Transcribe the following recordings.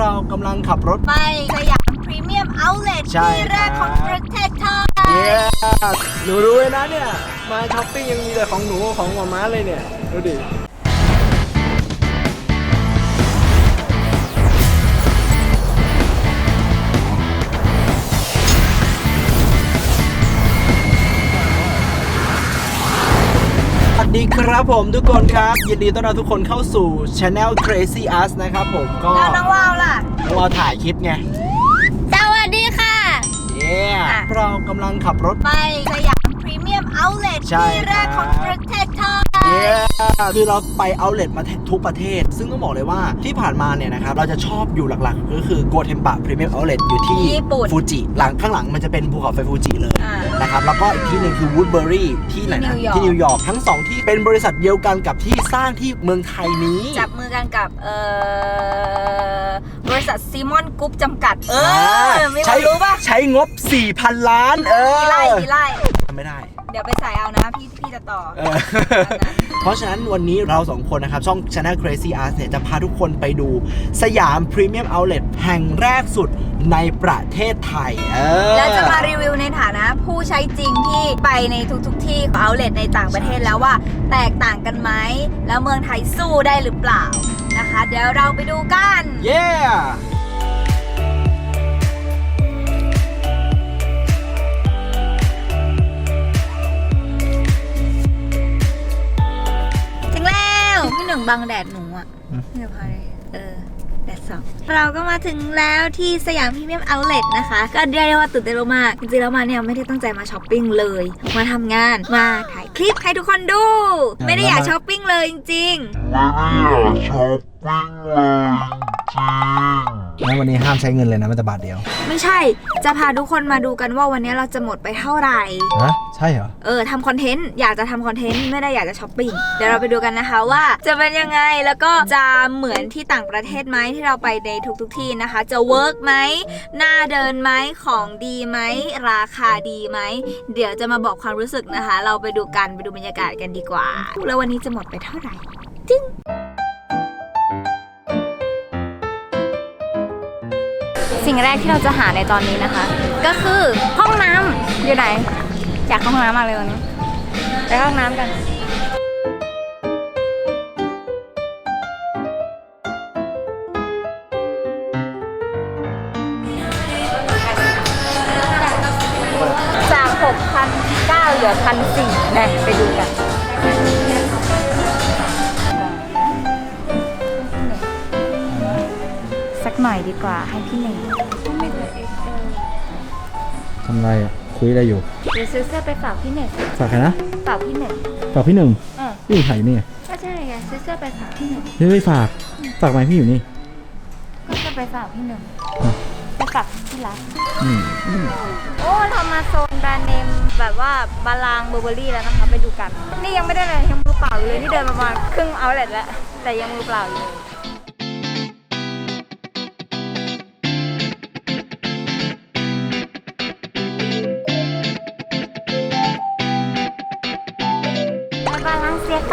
เรากำลังขับรถ ไปสยามพรีเมียมเอาท์เลทใช่ที่แรกครับของประเทศไทยเย้หนูรู้เลยนะเนี่ย มาช้อปปิ้งยังมีแต่ของหนูของหมาม้าเลยเนี่ย ดูดิ ดีครับผมทุกคนครับ ยินดีต้อนรับทุกคนเข้าสู่ Channel Crazy Us นะครับผมก็แล้วน้องวาวล่ะเราถ่ายคลิปไง สวัสดีค่ะ เย้อะเรากำลังขับรถไปสยามพรีเมียมเอาท์เลทใช่ที่แรกครัขบองประเทศไทยเย้คือเราไปเอาเล t มาทุกประเทศ ซึ่งต้องบอกเลยว่าที่ผ่านมาเนี่ยนะครับ เราจะชอบอยู่หลักๆ ก็คือโกเทมปะพรีเมียมเอาเล t อยู่ที่ญี่ปุ่นฟูจิหลังข้างหลังมันจะเป็นภูเขาไฟฟูจิเลยอ่า นะครับแล้วก็อีกที่หนึ่งคือวูดเบอรี่ที่ไหนนะที่นิวยอร์กที่นิวยอร์กทั้งสองที่เป็นบริษัทเดียวกันกับที่สร้างที่เมืองไทยนี้จับมือกันกับเอ่อบริษัทซีมอนกรุ๊ปจำกัด เออไม่ใช้รู้ป่ะใช้งบ 4,000 ล้าน เออกี่ไร่กี่ไร่ทำไม่ได้ เดี๋ยวไปใส่เอานะพี่พี่จะต่อเออเพราะฉะนั้นวันนี้เราสองคนนะครับ ช่อง Channel Crazy Art เนี่ยจะพาทุกคนไปดูสยามพรีเมียมเอา t แห่งแรกสุดในประเทศไทย เออ แล้วจะมารีวิวในฐานะผู้ใช้จริงที่ไปในทุกๆทที่ของเอาเลทในต่างประเทศแล้วว่า แตกต่างกันไหม แล้วเมืองไทยสู้ได้หรือเปล่านะคะ เดี๋ยวเราไปดูกันเบังแดดหนูอะเดี๋ยวพาเลยเออ แดดส่อง เราก็มาถึงแล้วที่สยามพรีเมียมเอาท์เลทนะคะ ก็เรียกได้ว่าตื่นเต้นมากๆจริงๆแล้วมาเนี่ยไม่ได้ตั้งใจมาช้อปปิ้งเลย มาทำงานมาถ่ายคลิปให้ทุกคนดู ไม่ได้อยากช้อปปิ้งเลยจริงแล้ ววันนี้ห้ามใช้เงินเลยนะมันจะบาทเดียวๆไม่ใช่ จะพาทุกคนมาดูกันว่าวันนี้เราจะหมดไปเท่าไหร่ ฮะใช่เหรอ เออทำคอนเทนต์อยากจะทำคอนเทนต์ไม่ได้อยากจะช้อปปิ้งเดี๋ยวเราไปดูกันนะคะว่าจะเป็นยังไงแล้วก็จะเหมือนที่ต่างประเทศไหมที่เราไปในทุกๆที่นะคะ จะเวิร์กไหมหน้าเดินไหมของดีไหมราคาดีไหมเดี๋ยวจะมาบอกความรู้สึกนะคะ เราไปดูกันไปดูบรรยากาศกันดีกว่าแล้ววันนี้จะหมดไปเท่าไหร่จึ้ง สิ่งแรกที่เราจะหาในตอนนี้นะคะ ก็คือห้องน้ำอยู่ไหน อยากเข้าห้องน้ำมากเลยวันนี้ไปเข้าห้องน้ำกัน จาก 6,900เหลือ1,400นะไปดูกัน หน่อยดีกว่าให้พี่หนึ่งทำไรอะ คุยอะไรอยู่ เดี๋ยวซื้อเสื้อไปฝากพี่หนึ่งฝากใครนะฝากพี่หนึ่งฝากพี่หนึ่งเออพี่อยู่ไทยนี่ไงก็ใช่ไงซื้อเสื้อไปฝากพี่หนึ่งพี่ไม่ฝาก ฝากไหมพี่อยู่นี่ก็จะไปฝากพี่หนึ่งอะไปฝากที่รักอืมโอ้เรามาโซนแบรนด์เนมแบบว่าบาลางเบอร์เบอรี่แล้วนะคะไปดูกัน นี่ยังไม่ได้เลยยังมือเปล่าอยู่เลยนี่เดินประมาณครึ่งเอาท์เลทแล้วแต่ยังมือเปล่าอยู่เลย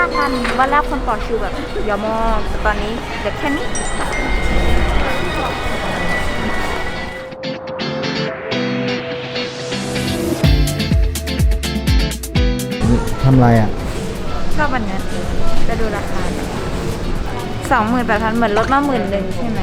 ลางเซียก้ากันวันแรกคนต่อคิวแบบเยอะมากแต่ตอนนี้เด็กแค่นี้ทำไรอะ ชอบอันเนี้ยจะดูราคาสองหมื่นแปดพันเหมือนลดมาหมื่นหนึ่งใช่ไหม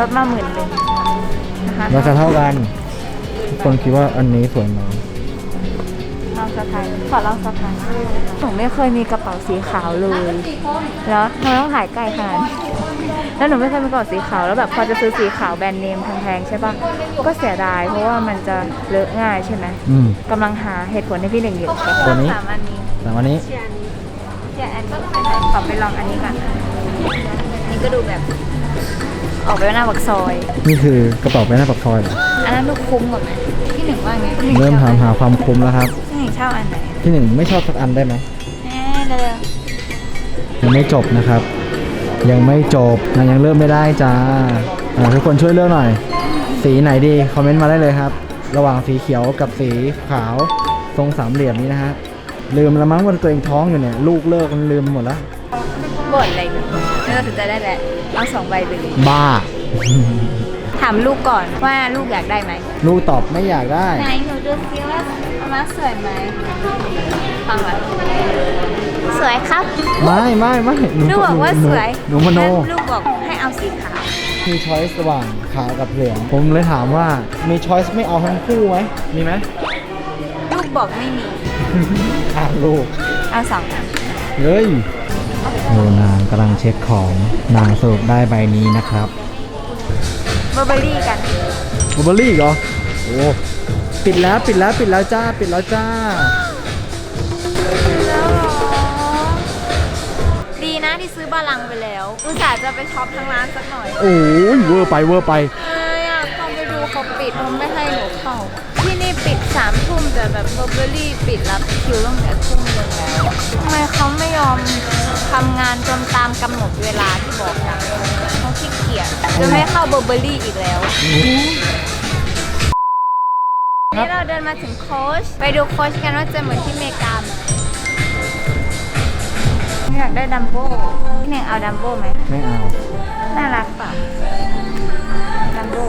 ลดมาหมื่นหนึ่งนะคะราคาเท่ากันทุกคนคิดว่าอันนี้สวยไหมลอง สะพายขอลองสะพายหนูไม่เคยมีกระเป๋าสีขาวเลย แล้วทำไมต้องถ่ายใกล้ขนาดนี้แล้วหนูไม่เคยมีกระเป๋าสีขาวแล้วแบบพอจะซื้อสีขาวแบรนด์เนมแพงๆใช่ปะก็เสียดายเพราะว่ามันจะเลอะง่ายใช่ไหมอืมกำลังหาเหตุผลให้พี่หนึ่งอยู่ตัวนี้สามอันนี้แต่วันนี้เชียร์อันนี้เชียร์อันนี้ขอไปลองอันนี้ก่อนอันนี้ก็ดูแบบออกไปหน้าปักซอย นี่คือกระเป๋าไปหน้าปักซอยเหรออันนั้นดูคุ้มกว่าไหมพี่หนึ่งว่าไงพี่หนึ่งเริ่มถามหาความคุ้มแล้วครับพี่ห นึ่งชอบอันไหนพี่หนึ่งไม่ชอบสักอันได้ไหมแหมเดี๋ยวยังไม่จบนะครับ ยังไม่จบนะยังเริ่มไม่ได้จ้าอ่าทุกคนช่วยเลือกหน่อย สีไหนดีคอมเมนต์มาได้เลยครับ ระหว่างสีเขียวกับสีขาวทรงสามเหลี่ยมนี้นะฮะลืมแล้วมั้งว่าตัวเองท้องอยู่เนี่ยลูกเลิกมันลืมหมดแล้วบ่นอะไรอยู่เออถึงจะได้แหละเอาสองใบไปเลยบ้า ถามลูกก่อนว่าลูกอยากได้ไหมลูกตอบไม่อยากได้ ไหนหนูดูซิว่าอา มาสวยไหมฟังก่อนสวยครับ ไม่ไม่ไม่หนูลูกบอกว่าหนูสวยหนูมโนแล้วลูกบอกให้เอาสีขาว มีช้อยส์ระหว่างขาวกับเหลืองผมเลยถามว่ามีช้อยส์ไม่เอาทั้งคู่ไหมมีไหมลูกบอกไม่มีอ้าวลูกเอาสองอันเฮ้ยโอ้นางกำลังเช็คของนางสรุปได้ใบนี้นะครับเบอร์เบอรี่กันบลูเบอร์รี่อีกเหรอโอ้ ปิดแล้วปิดแล้วปิดแล้วจ้าปิดแล้วจ้า แล้วเหรอดีนะที่ซื้อบาลังก์ไปแล้ว อุตส่าห์จะไปช็อปทั้งร้านสักหน่อย โอ้ยเวอร์ไปเวอร์ไป เอ้ยอยากเข้าไปดูเขาปิดเขาไม่ให้หนูเข้า ที่นี่ปิดสามทุ่มแต่แบบเบอร์เบอรี่ปิดรับคิวตั้งแต่ทุ่มหนึงแล้วทำไมเขาไม่ยอมทำงานจนตามกำหนดเวลาที่บอกนะเขาขี้เกียจจะไม่เข้าเบอร์เบอรี่อีกแล้ว นี่เราเดินมาถึงโค้ชไปดูโค้ชกันว่าจะเหมือนที่อเมริกาไหมอยากได้ดัมโบ้พี่เน่งเอาดัมโบ้ไหมไม่เอา น่ารักเปล่าดัมโบ้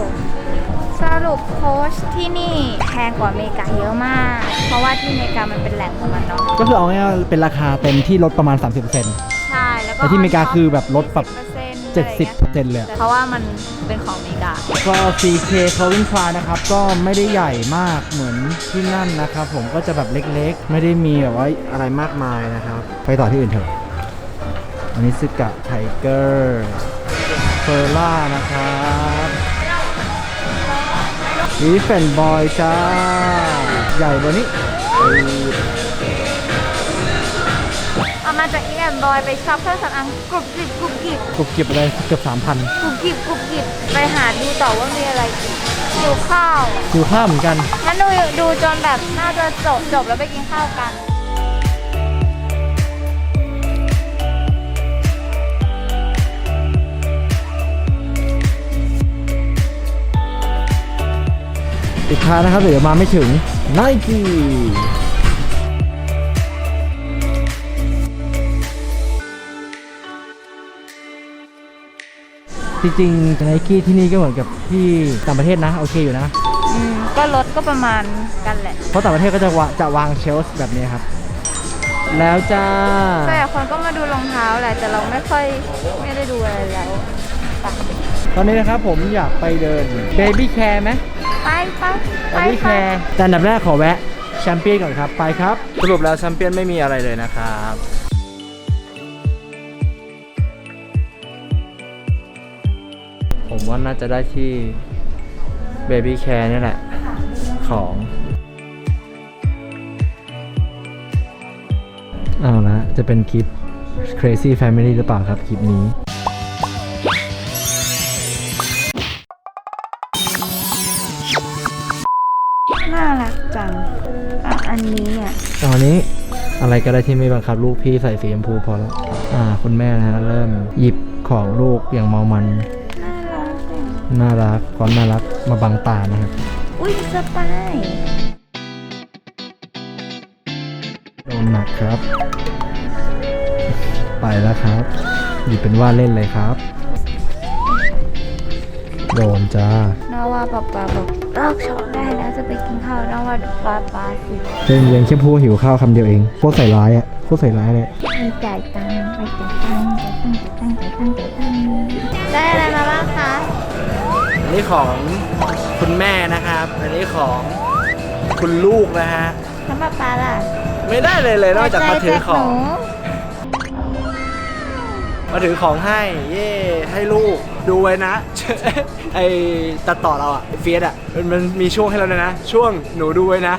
สรุปโค้ชที่นี่แพงกว่าอเมริกาเยอะมาก เพราะว่าที่อเมริกามันเป็นแหล่งของมันเนาะก็คือเอาง่ายๆเป็นราคาเต็มที่ลดประมาณ 30%ใช่ แล้วก็แต่ที่อเมริกาคือแบบลดแบบ 70% 70%เลยอะ เพราะว่ามันเป็นของอเมริกา ก็ 4K Calvin Klein นะครับ ก็ไม่ได้ใหญ่มากเหมือนที่นั่นนะครับผมก็จะแบบเล็กๆ ไม่ได้มีแบบว่าอะไรมากมายนะครับ ไปต่อที่อื่นเถอะ อันนี้ซึกะไทเกอร์เฟอร์ล่านะครับลีเฟนบอยจ้า ใหญ่กว่านี้เออเอา มาจากอีแอนบอยไปช็อปเครื่องสำอางกรุบกริบกรุบกริบกรุบเก็บอะไรเกือบ3,000กรุบกริบกรุบกริบไปหาดูต่อว่ามีอะไรกินหิวข้าวดูข้าวเหมือนกันงั้นดูดูจนแบบน่าจะจบจบแล้วไปกินข้าวกันติดค้างนะครับเดี๋ยวมาไม่ถึง n i กี้ จริงๆไนกี้ที่นี่ก็เหมือนกับที่ต่างประเทศนะ โอเคอยู่นะ อืมก็ลดก็ประมาณกันแหละ เพราะต่างประเทศก็จะวาจะวางเชลฟ์แบบนี้ครับ แล้วจ้า แต่คนก็มาดูรองเท้าแหละแต่เราไม่ค่อยไม่ได้ดูอะไรแล้วไปตอนนี้นะครับผมอยากไปเดิน Baby Care ไหม ไปไปไป Baby ไป Care แต่อันดับแรกขอแวะแชมเปี้ยนก่อนครับ ไปครับ สรุปแล้วแชมเปี้ยนไม่มีอะไรเลยนะครับ ว่าน่าจะได้ที่ Baby Care นี่แหละ ของเอาละจะเป็นคลิป Crazy Family หรือเปล่าครับ คลิปนี้น่ารักจังอะอันนี้อะตอนนี้อะไรก็ได้ที่ไม่บังคับลูกพี่ใส่สีชมพูพอแล้ว อ่า คุณแม่นะฮะเริ่มหยิบของลูกอย่างเมามันน่ารักจัง น่ารักความน่ารักมาบังตานะครับ อุ้ยสปายโดนหนักครับ ไปแล้วครับ หยิบเป็นว่าเล่นเลยครับ โดนจ้าน้าว่าป๊าป๊าบอกเลิกช็อปได้แล้วจะไปกินข้าวน้าว่าดูป๊าป๊าสิเย็นเย็นแค่พูดหิวข้าวคำเดียวเองโคตรใส่ร้ายอะโคตรใส่ร้ายเลยไปจ่ายตังค์ไปจ่ายตังค์จ่ายตังค์จ่ายตังค์จ่ายตังค์จ่ายตังค์ได้อะไรมาบ้างคะ อันนี้ของคุณแม่นะครับ อันนี้ของคุณลูกนะฮะทำป๊าป๊าล่ะไม่ได้เลยเลยนอกจากมาถือของหนูมาถือของให้ เย่ให้ลูกดูไว้นะ ไอตัดต่อเราอะเฟียสอะมันมันมีช่วงให้เราเลยนะ ช่วงหนูดูไว้นะ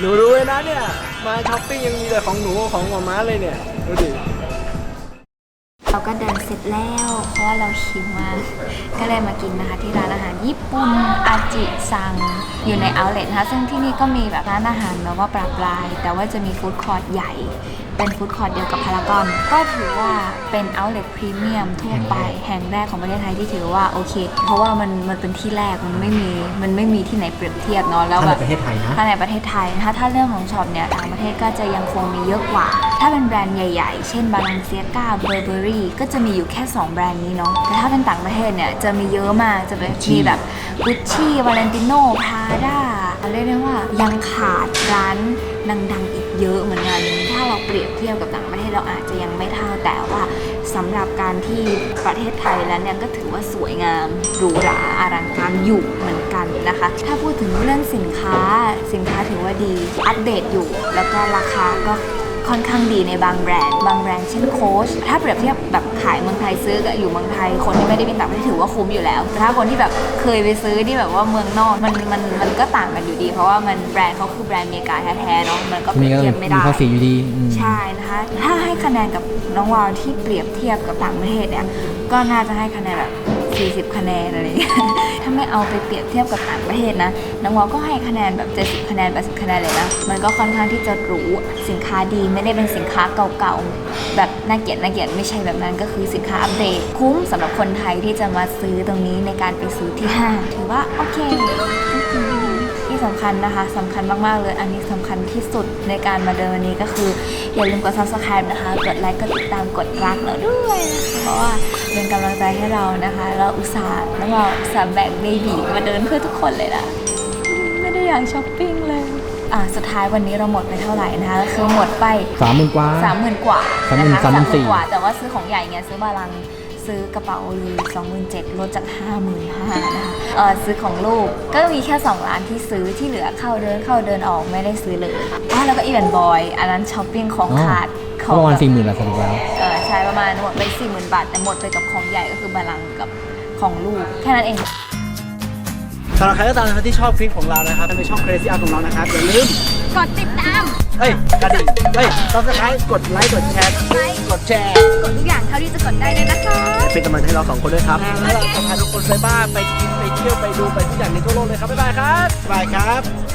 หนูดูไว้นะเนี่ย มาช้อปปิ้งยังมีแต่ของหนูของหมาม้าเลยเนี่ย ดูดิ แล้ว เพราะว่าเราชิมมาก ก็เลยมากินนะคะที่ร้านอาหารญี่ปุ่นอาจิซัง อยู่ในเอาเล t นะคะซึ่งที่นี่ก็มีแบบร้านอาหารแบบว่าปลาปลาย แต่ว่าจะมีฟู้ดคอร์ทใหญ่ เป็นฟู้ดคอร์ทเดียวกับพารากอน ก็ถือว่าเป็น outlet premium ทั่วไปแห่งแรกของประเทศไทยที่ถือว่าโอเค เพราะว่ามันมันเป็นที่แรกมันไม่มีมันไม่มีที่ไหนเปรียบเทียบเนาะแล้วถ้าแบในบประเทศไทยนะถ้าในประเทศไทยนะคะถ้าเรื่องของช็อปเนี่ยต่างประเทศก็จะยังคงมีเยอะกว่า ถ้าเป็นแบรนด์ใหญ่ๆ เช่นบาลังเซียกาเบอร์เบอรี่ก็จะมีอยู่แค่ 2 แบรนด์นี้เนาะแต่ถ้าเป็นต่างประเทศเนี่ยจะมีเยอะมากจะเป็น Gucci มีแบบกุชชี่วาเลนติโน่พาด้า เรียกได้ว่ายังขาดร้านดังๆอีกเยอะเหมือนกันถ้าเราเปรียบเทียบกับต่างประเทศเราอาจจะยังไม่เท่าแต่ว่าสำหรับการที่ประเทศไทยแล้วเนี่ยก็ถือว่าสวยงามหรูหราอลังการอยู่เหมือนกันนะคะ ถ้าพูดถึงเรื่องสินค้าสินค้าถือว่าดีอัปเดตอยู่ แล้วก็ราคาก็ ค่อนข้างดีในบางแบรนด์ บางแบรนด์เช่นโค้ชถ้าเปรียบเทียบแบบขายเมืองไทยซื้อกับอยู่เมืองไทย คนที่ไม่ได้บินต่างประเทศถือว่าคุ้มอยู่แล้วแต่ถ้าคนที่แบบเคยไปซื้อที่แบบว่าเมืองนอกมันมันมันก็ต่างกันอยู่ดี เพราะว่ามันแบรนด์เขาคือแบรนด์อเมริกาแท้ๆเนาะมันก็เปมีรียบก็เทียบไม่ได้มีภาษีอยู่ดีอืมใช่นะคะ ถ้าให้คะแนนกับน้องวาวที่เปรียบเทียบกับต่างประเทศเนี่ยก็น่าจะให้คะแนนแบบ 40 คะแนนอะไรอย่างเงี้ยถ้าไม่เอาไปเปรียบเทียบกับต่างประเทศนะน้องวอก็ให้คะแนนแบบ 70 คะแนน 80 คะแนนเลยนะ มันก็ค่อนข้างที่จะหรูสินค้าดีไม่ได้เป็นสินค้าเก่าๆ แบบน่าเกลียดน่าเกลียดไม่ใช่แบบนั้นก็คือสินค้าอัปเดต คุ้มสำหรับคนไทยที่จะมาซื้อตรงนี้ในการไปซื้อที่ห้างถือว่าโอเค สำคัญนะคะสำคัญมากๆเลย อันนี้สำคัญที่สุดในการมาเดินวันนี้ก็คือ อย่าลืมกด subscribe นะคะ กดไลค์กดติดตามกดรักเราด้วยนะคะเพราะว่าเป็นกำลังใจให้เรานะคะ เราอุตส่าห์แล้วเราอุตส่าห์แบกเบบีมาเดินเพื่อทุกคนเลยนะไม่ได้อยากช้อปปิ้งเลยอะสุดท้ายวันนี้เราหมดไปเท่าไหร่นะคะก็คือหมดไปสามหมื่นกว่าสามหมื่นกว่าสามหมื่นนะคะสามหมื่นสี่กว่าแต่ว่าซื้อของใหญ่ไงซื้อบาลัง ซื้อกระเป๋าลีสองหมื่นเจ็ดลดจากห้าหมื่นห้านะคะเออซื้อของลูกก็มีแค่ 2 ร้านที่ซื้อที่เหลือเข้าเดินเข้าเดินออกไม่ได้ซื้อเลยอ๋อแล้วก็อีเวนบอยอันนั้นช้อปปิ้งของอ๋อขาดขก็องประมาณแบบ สี่หมื่นอะสรุปแล้วเออใช่ประมาณหมดไปสี่หมื่นบาท แต่หมดไปกับของใหญ่ก็คือบาลังกับของลูก แค่นั้นเอง สำหรับใครก็ตามนะครับที่ชอบคลิปของเรานะครับในช่อง Crazy Art ของเรานะครับอย่าลืม กดติดตามเฮ้ยกระดิ่งเฮ้ย subscribe กดไลค์กดแชร์ไลค์กดแชร์กดทุกอย่างเท่าที่จะกดได้เลยนะคะเป็นกำลังใจให้เราสองคนด้วยครับแล้วเราจะพาทุกคนไปบ้านไปกินไปเที่ยวไปดูไปทุกอย่างในทั่วโลกเลยครับบ๊ายบายครับบ๊ายบายครับ